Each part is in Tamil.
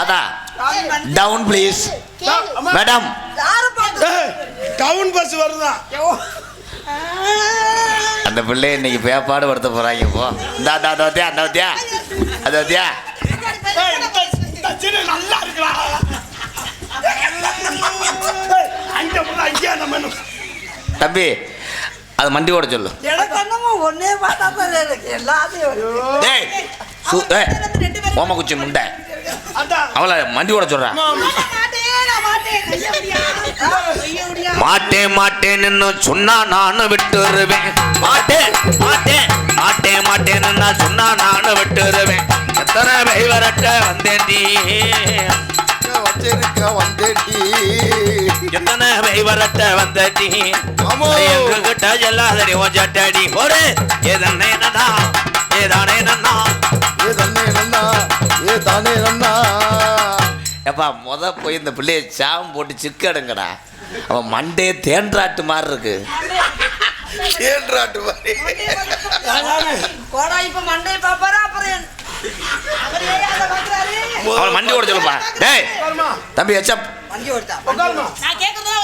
அதான் town please madam town bus வருதா? அந்த பிள்ளை இன்னைக்கு பேப்பாடு வருத்த போறாங்க இப்போ இந்த அந்த அந்த வத்தியா அந்த வத்தியா அந்த வத்தியா நல்லா இருக்கா தம்பி அது மண்டி ஓட சொல்லு. ஒன்னே குச்சி முண்ட. அவளை மண்டி ஓட சொல்றா. மாட்டேன் மாட்டேன். சொன்னா நானும் விட்டுருவேன். மாட்டேன் மாட்டேன் மாட்டேன் மாட்டேன் சொன்னா நானும் விட்டுருவேன். எத்தனை வை வரட்ட வந்தேன் நீ? வச்சிருக்க வந்தேட்டி எத்தனை பை வரட்ட வந்த நீ ஆமோ. எங்ககிட்ட எல்லாதடி ஓஜாட்டடி ஒரு ஏதனே நன்னா ஏதானே நன்னா. ஏ தண்ணே நன்னா ஏ தானே நன்னா. எப்பா முத போய் இந்த பிள்ளைய சாம் போட்டு சிக்கடுங்கடா. அவன் மண்டே தேன்றாட்டு மாதிரி இருக்கு ஏன்றாட்டு மாதிரி கோடா இப்ப மண்டையை பாப்பாரா அப்புறம் அவன் மண்டி ஓட சொல்லுப்பா. டேய் தம்பி எச்சப்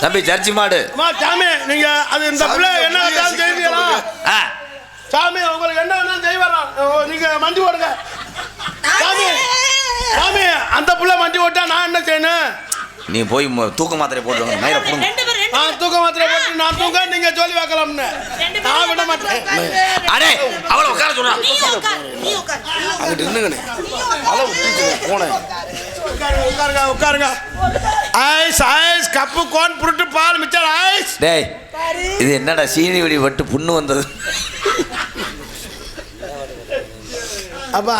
தம்பி ஜர்ஜி மாடு. அம்மா, சாமி நீங்க அது இந்த பிள்ளை என்ன செய்வீங்களா? ஆ. சாமி உங்களுக்கு என்ன வேணாலும் செய்வாரா ஓ, நீங்க மண்டி ஓடுங்க. சாமி சாமி அந்த புள்ள மண்டி ஓட்டா நான் என்ன செய்யணும்? நீ போய் மு- தூக்க மாத்திரை போட்டு மயிரை புடுங்க. நான் தூக்க மாத்திரை போட்டு நான் தூங்க நீங்க சொல்லி வைக்கலாம்னு நான் விட மாட்டேன். அடே அவளை உட்கார சொல்றான் நீ உட்கார், நீ உட்கார், நீ உட்கார். அங்கிட்டு நின்னுங்கண்ணே. அலை விட்டுச்சு போனேன். உட்காருங்க உட்காருங்க உட்காருங்க. Ice ice cup cone fruit பால் மிச்சர் ஐஸ். டேய் இது என்னடா சீனி வெடி வட்டு புண்ணு வந்தது? அப்பா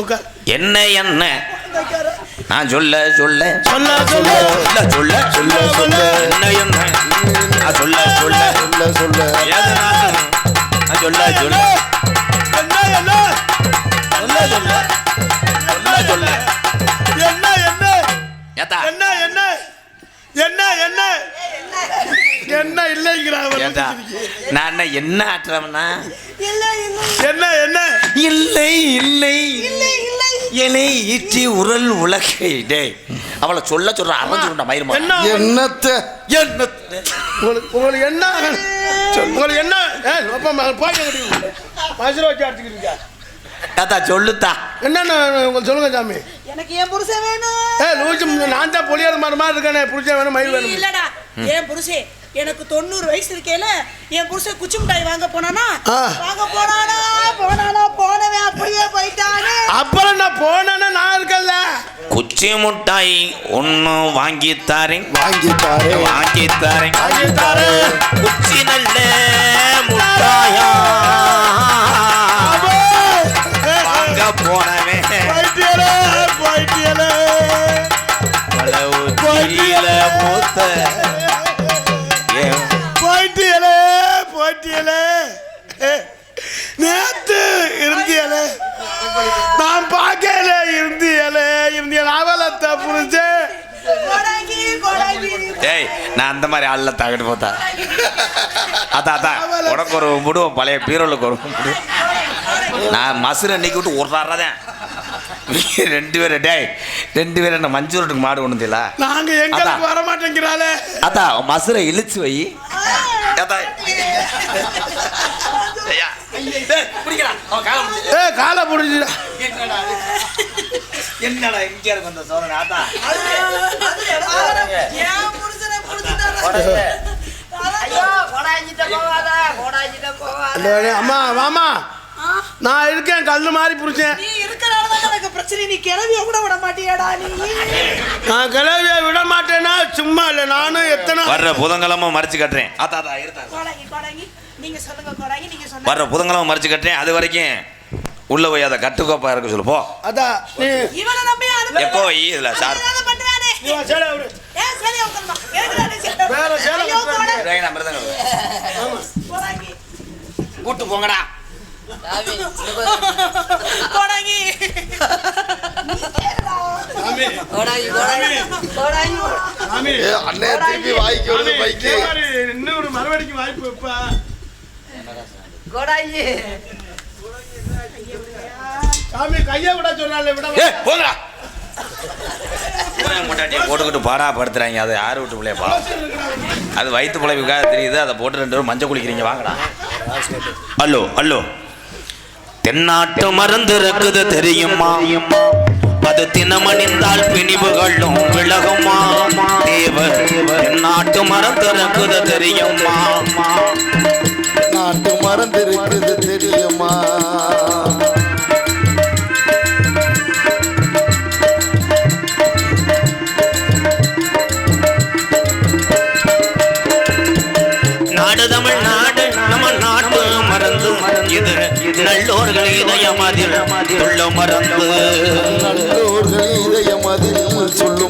உட்கார். என்ன என்ன? நான் சொல்ல சொல்ல. சொல்ல சொல்ல. சொல்ல சொல்ல சொல்ல என்ன என்ன நான் சொல்ல சொல்ல. சொல்ல சொல்ல. நான் சொல்ல சொல்ல. என்ன என்ன? சொல்ல சொல்ல. சொல்ல என்ன? என்ன என்ன? ஏத்தா. என்ன என்ன? என்ன என்ன? என்ன இல்லைங்கிறா நான் என்ன ஆட்டுறவனா என்ன என்ன? இல்லை. இல்லை இல்லை. இலை ஈட்டி உரல் உலகை. டேய் அவளை சொல்ல சொல்ற அரைஞ்சுருண்டா மயிர்மா என்ன என்னத்த? என்ன உங்களுக்கு உங்களுக்கு என்ன? உங்களுக்கு என்ன? போய் ஏத்தா சொல்லுத்தா. என்னென்ன உங்களுக்கு சொல்லுங்க சாமி. எனக்கு என் புருஷன் வேணும். ஏ லூச்சு நான் தான் பொலியாத மாதிரி மாதிரி இருக்கானே. புடிச்ச வேணும் மயில் வேணும். இல்லடா என் புருஷன் எனக்கு தொண்ணூறு வயசு இருக்கேல என் புருஷன் குச்சி மிட்டாய் வாங்க போனானா. வாங்க போனானா? போனானா போனவன் அப்படியே போயிட்டானே. அப்புறம் நான் போனேன்னா நான் இருக்கல குச்சி முட்டாய் ஒன்று வாங்கி தாரேன். வாங்கி தாரே வாங்கி தாரேன். வாங்கி தாரேன். குச்சி நல்ல அவலத்தை புரிஞ்சு? டேய் நான் அந்த மாதிரி ஆள்ல தாக்கிட்டு போத்தா. அத்தா அத்தா உனக்கு ஒரு முடுவோம் பழைய பீரோலுக்கு ஒரு நான் மசுரை நீக்கி விட்டு ஒரு தான். ரெண்டு பேரும் டேய் ரெண்டு பேரும் என்ன மஞ்சூரட்டுக்கு மாடு ஒண்ணுதில்ல நாங்க எங்களுக்கு வர மாட்டேங்கிறாளே அத்தா மசுரை இழுச்சு வை. அத்தா ஏ காலை என்னடா என்னடா எம்ஜிஆர் வந்த சோதனை அதான் வாமா. நான் இருக்கேன் கல்லு மாதிரி புரிச்சேன் நீ எனக்கு பிரச்சனை. நீ கிளவிய கூட விட மாட்டியாடா நீ. நான் கிளவிய விட மாட்டேனா சும்மா இல்ல. நானும் எத்தனை வர்ற புதன்கிழமை மறைச்சு கட்டுறேன். ஆத்தா ஆத்தா வர்ற புதன்கிழமை மறைச்சு கட்டுறேன். அது வரைக்கும் உள்ள போய் அதை கட்டுக்கோப்பா இருக்க சொல்லு போ. அதான் எப்போ இதுல சார். கூட்டு போங்கடா. அண்ணே திருப்பி வாய்க்கு வருது பைக்கு. இன்னொரு மறுபடிக்கு வாய்ப்பு வைப்பா. கொடாங்கி சாமி கையை விட சொன்னால விட ஏ போங்கடா. பூனை முட்டாட்டியை போட்டுக்கிட்டு பாடா படுத்துறாங்க. அதை யார் விட்டு பிள்ளைய பா அது வயிற்று பிழைப்புக்காக தெரியுது. அதை போட்டு ரெண்டு பேரும் மஞ்சள் குளிக்கிறீங்க. வாங்கடா. அல்லோ அல்லோ தென்னாட்டு மருந்து இருக்குது தெரியுமா? அது தினமணிந்தால் பிணிவுகளும் விலகுமா? தேவர் தென்னாட்டு மருந்து இருக்குது தெரியுமா? நாட்டு மறந்து இருக்குது தெரியுமா? நாடு தமிழ் நாடு நம்ம நாட்டு மறந்து இது நல்லோர்கள் இதயம் அதில் உள்ள மறந்து நல்லோர்கள் இதயம் அதில் சொல்லும்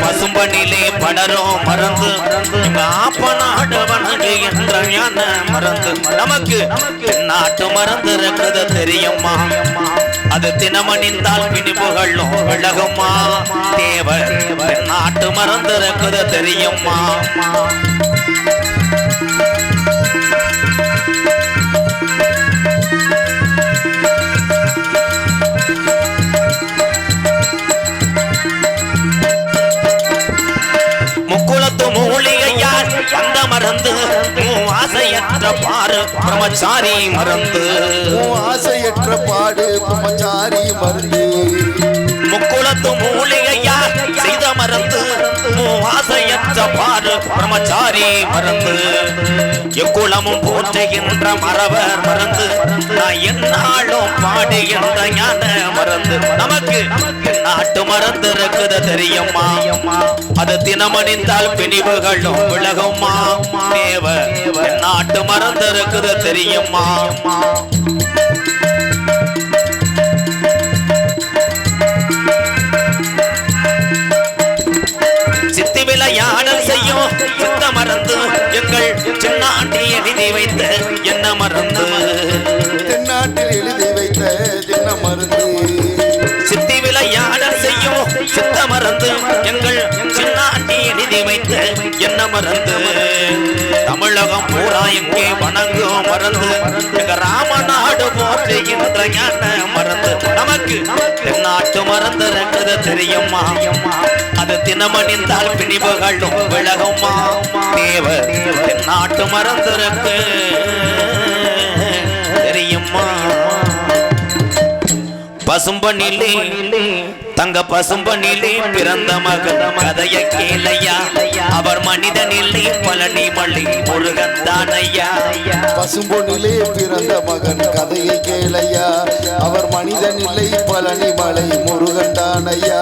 பசும்பனிலே படரும் மறந்து எங்க ஆப்ப நாடு வணங்கு என்ற ஞான மறந்து? நமக்கு நாட்டு மறந்து இருக்குது தெரியுமா? அது தினமணிந்தால் பிணிப்புகளும் விலகுமா? தேவர் நாட்டு மறந்து இருக்குது தெரியுமா? மறந்து ஆசையற்ற பாரு பிரம்மச்சாரி மறந்து. ஆசையற்ற பாடு பிரம்மச்சாரி மருந்து முக்குளத்து மூலிகையார் செய்த மறந்து. ஆசையற்ற பாரு பிரம்மச்சாரி மறந்து எக்குளமும் போற்றுகின்ற மறவர் மறந்து நான் என்னாலும் பாடுகின்ற ஞான மறந்து நமக்கு நாட்டு மறந்து இருக்குது தெரியுமா? அது தினமணிந்தால் பிணிவுகளும் விலகுமா? தேவ நாட்டு மறந்து இருக்குது தெரியுமா? சித்தி சித்த மறந்து? எங்கள் சின்ன ஆண்டிய நிதி வைத்த என்ன மறந்து? தென்னாட்டில் எழுதி வைத்த தின மருந்து சித்தி விளையாடல் செய்யும் சித்த மறந்து எங்கள் சின்ன ஆண்டிய நிதி வைத்த என்ன மறந்து? தமிழகம் பூரா இங்கே வணங்கும் மறந்து. எங்க ராமநாடு போற்றுகின்ற ஞான மறந்து. நமக்கு தென்னாட்டு மறந்து இருக்கிறது தெரியுமா? அது தினமணிந்தால் பிணிவுகளும் விலகுமா? தேவ தென்னாட்டு மறந்து பசும்பனிலே தங்க பசும்பனிலே பிறந்த மகன் கதைய கேளையா? அவர் மனிதனில்லை பழனி மல்லி முருகன் தானையா? பசும்பொன்னிலே பிறந்த மகன் கதையை கேளையா? அவர் மனிதன் இல்லை பழனி மலை முருகன் தானையா?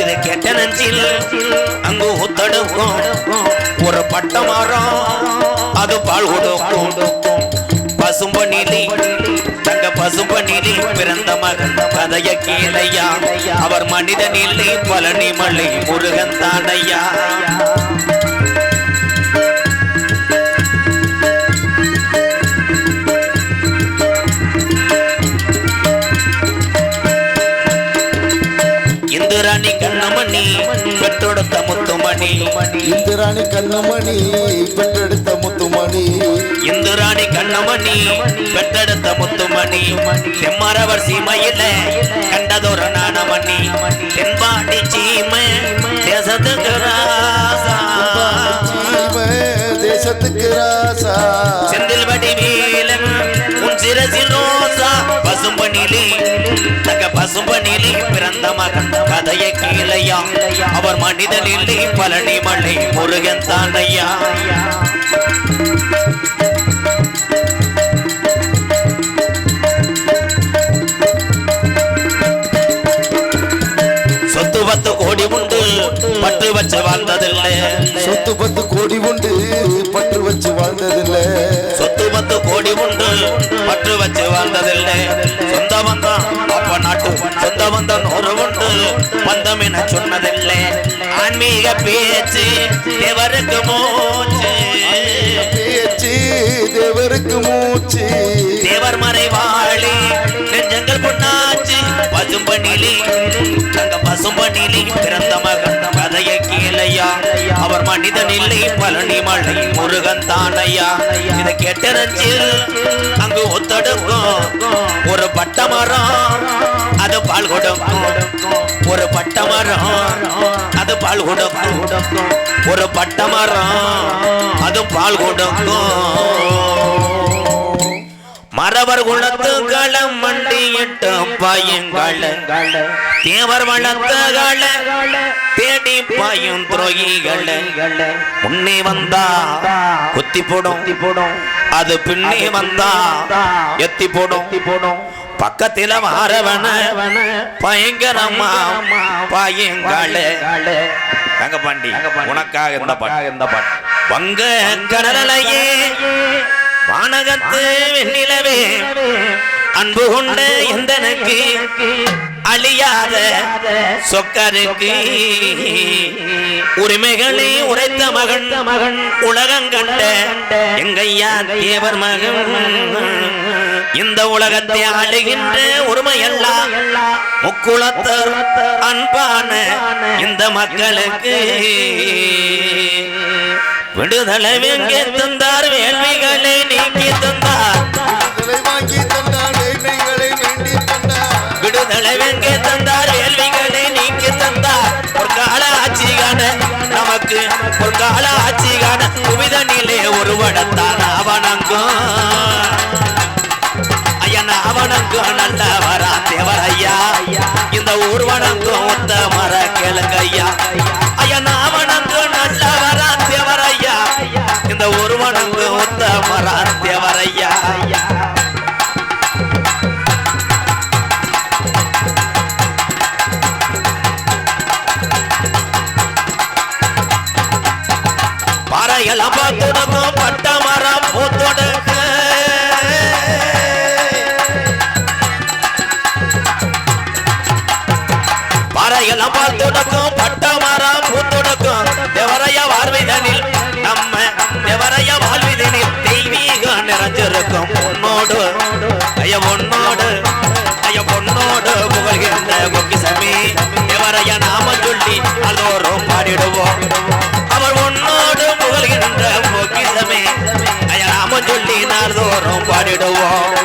இதை கெட்ட நெஞ்சில் அங்கு ஒத்தடுக்கும். ஒரு பட்ட மரம் அது பால் கொடுக்கும். பசும்பனிலே தங்க பசும்பனிலே பிறந்த மகன் கதைய கீழையா அவர் மனிதன் இல்லை பழனி மலை முருகன் தானையா. கண்ணமணி பெற்றொடுத்த முத்துமணி. இந்திராணி கண்ணமணி பெற்றெடுத்த முத்துமணி. இந்துராணி கண்ணமணி பெற்றெடுத்த முத்துமணி. செம்மரவர் சீமையில கண்டதொரு நாணமணி. தென்பாண்டி சீமை தேசத்துக்கு ராசா. தேசத்துக்கு ராசா. செந்தில் வடிவேலன் தக்க பசும்பனிலே பிறந்த மகன் கதையை கீழையா அவர் மனிதனிலே பழனி மலை முருகன் தானையா. சொத்து பத்து கோடி உண்டு பட்டு வச்சு வாழ்ந்ததில்லை. சொத்து பத்து கோடி உண்டு பற்று வச்சு வாழ்ந்ததில்ல. சொத்து பத்து கோடி உண்டு பற்று வச்சு வாழ்ந்ததில்லை. சொந்த பந்தம் நூறு உண்டு. பந்தம் என சொன்னதில்லை. ஆன்மீக பேச்சு எவருக்கு மூச்சு. பேச்சு தேவருக்கு மூச்சு. தேவர் மறைவாளி பசும்பனிலே தங்க பசும்பனிலே பிறந்த மகன் கதையை கேளையா. அவர் அவர் மனிதன் இல்லை பழனி மலை முருகன் தானையா. இதை கேட்டறிஞ்சு அங்கு ஒத்தடுக்கும் ஒரு பட்ட மரம் அது பால் கொடுக்கும் ஒரு பட்ட மரம் அது பால் கொடுக்கும் ஒரு பட்ட மரம் அது பால் கொடுக்கும் மரவர் குலத்து களம் மண்டியிட்ட பாயுங்கள. தேவர் வளர்த்த கள தேடி பாயும் துரோகிகள. முன்னே வந்தா குத்தி போடும் அது பின்னே வந்தா எத்தி போடும் பக்கத்தில வாரவன பயங்கரமா பாயுங்கள. தங்கப்பாண்டி உனக்காக இந்த பாட்டு. வங்க கடலையே வானகத்து வெண்ணிலவே அன்பு கொண்ட எந்தனுக்கு அழியாத சொக்கருக்கு உரிமைகளை உரைத்த மகன் மகன் உலகம் கண்ட எங்கையா தேவர் மகன்? இந்த உலகத்தை ஆளுகின்ற உரிமையெல்லாம் முக்குளத்தர் அன்பான இந்த மக்களுக்கு விடுதலை வெங்கே தந்தார் விடுதலை தந்தார் வேள்விகளை நீக்கி தந்தார். பொற்கால ஆட்சிகான நமக்கு பொற்கால ஆட்சிகான புவிதனிலே ஒரு வடத்தான் அவனங்கும். ஐயன் அவனங்கும் நல்ல வரா தேவரையா இந்த ஊர்வனங்கும் ஒத்த மர கேளுங்கய்யா ஐயன் அவனங்கும் நல்ல வரா தேவரையா இந்த ஊர்வனங்கும் ஒத்த மர தேவரையா பாறையெல்லாம் ஐய பொன்னோடு ஐய பொன்னோடு புகழ்கின்ற பொக்கிசமே எவரைய நாம சொல்லி அதோரும் பாடிடுவோம். அவர் உன்னோடு புகழ்கின்ற பொக்கிசமே ஐய நாம சொல்லி நாள்தோறும் பாடிடுவோம்.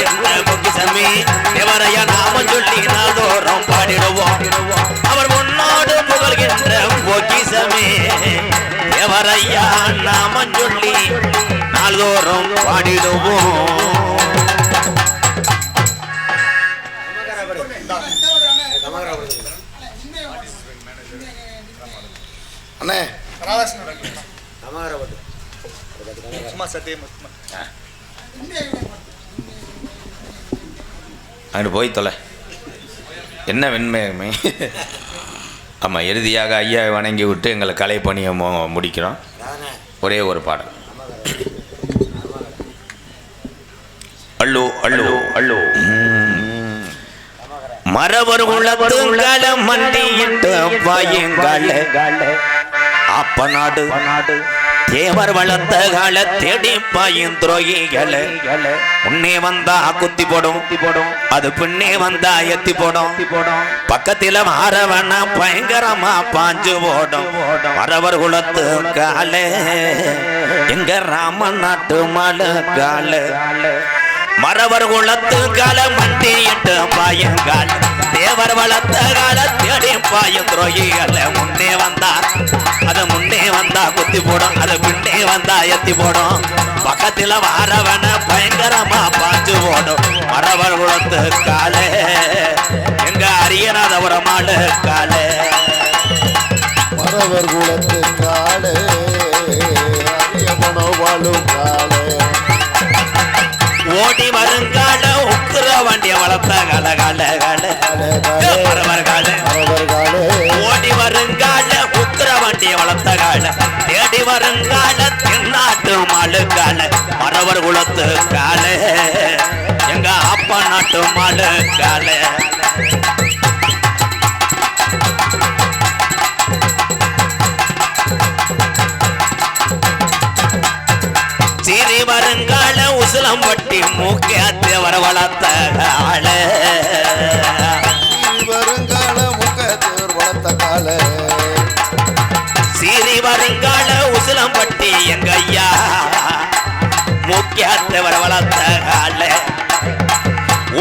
புகழ்கின்ற பொக்கிசமி எவரைய நாம சொல்லி நாள்தோறும் பாடிடுவோம். அவர் பொன்னோடு புகழ்கின்ற பொக்கிசமே எவரையா நாம சொல்லி நாள்தோறும் பாடிடுவோம். அண்ணே. அங்கிட்டு போய் தொலை. என்ன வெண்மையமே ஆமாம் இறுதியாக ஐயா வணங்கி விட்டு எங்களை கலை பணியை முடிக்கிறோம். ஒரே ஒரு பாடல். அள்ளு அள்ளு அள்ளு. மரவர் உலகங்கள மண்டியிட்டு பாயுங்கள அப்ப நாடு. தேவர் வளர்த்த கால தேடி பாயும் துரோகிகள முன்னே வந்தா குத்தி போடும். அது பின்னே வந்தா எத்தி போடும். பக்கத்தில மாறவன பயங்கரமா பாஞ்சு போடும் வரவர் குலத்து கால எங்க ராம நாட்டு மலை கால. மரவர் குலத்து கால மண்டியிட்டு பாயங்கால. தேவர் வளர்த்த கால தேடி பாயும் துரோகிகள முன்னே வந்தா அது முன்னே வந்தா குத்தி போடும். அது பின்னே வந்தா எத்தி போடும். பக்கத்துல வாரவன பயங்கரமா பாஞ்சு போடும் மரவர் குலத்து காலே எங்க அரியநாதபுரமாடு காலே. மறவர் குலத்து காலே அரிய மனோவாழும் காலே. ஓடி வருங்கால வண்டிய வளர்த்த கால கால கால காலே காலே. ஓடி வருங்கால மண்டிய வளர்த்த கால. தேடி வருங்கால தென்னாட்டு மாளு கால. குலத்து கால. எங்க அப்பா நாட்டு மாளு கால. சிறி வருங்கால உசிலம்பட்டி மூக்கியாத்தே வர வளர்த்த கால வருங்கால முக்கத்தேவர் வளர்த்த கால சீறி வருங்கால உசிலம்பட்டி எங்க ஐயா. முக்கியத்தவர் வளர்த்த கால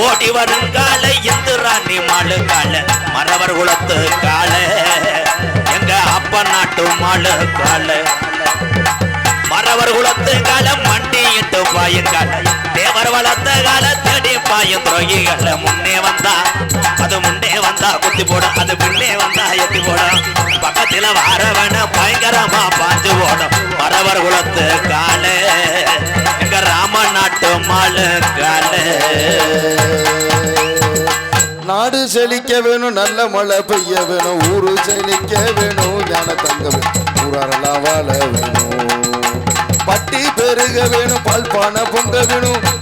ஓடி வருங்கால இந்துராணி மாளு கால மறவர் குலத்து கால எங்க அப்பா நாட்டு மாளு கால மறவர் குலத்து காலம் மண்டியிட்டு பாயுங்கள். தேவர் வளர்த்த காலத்தடி பாயும் துரோகிகள் முன்னே வந்தா அது முன்னே வந்தா குத்தி போட அது பின்னே வந்தா எத்தி போட. பக்கத்துல வாரவன பயங்கரமா பாஞ்சு போடும். மறவர் குலத்து கால எங்க ராம நாட்டு மாளு கால. நாடு செழிக்க வேணும் நல்ல மழை பெய்ய வேணும். ஊரு செழிக்க வேணும் ஞான தங்க வேணும். ஊராரெல்லாம் வாழ வேணும். பட்டி பெருக வேணும் பால் பானை பொங்க வேணும்.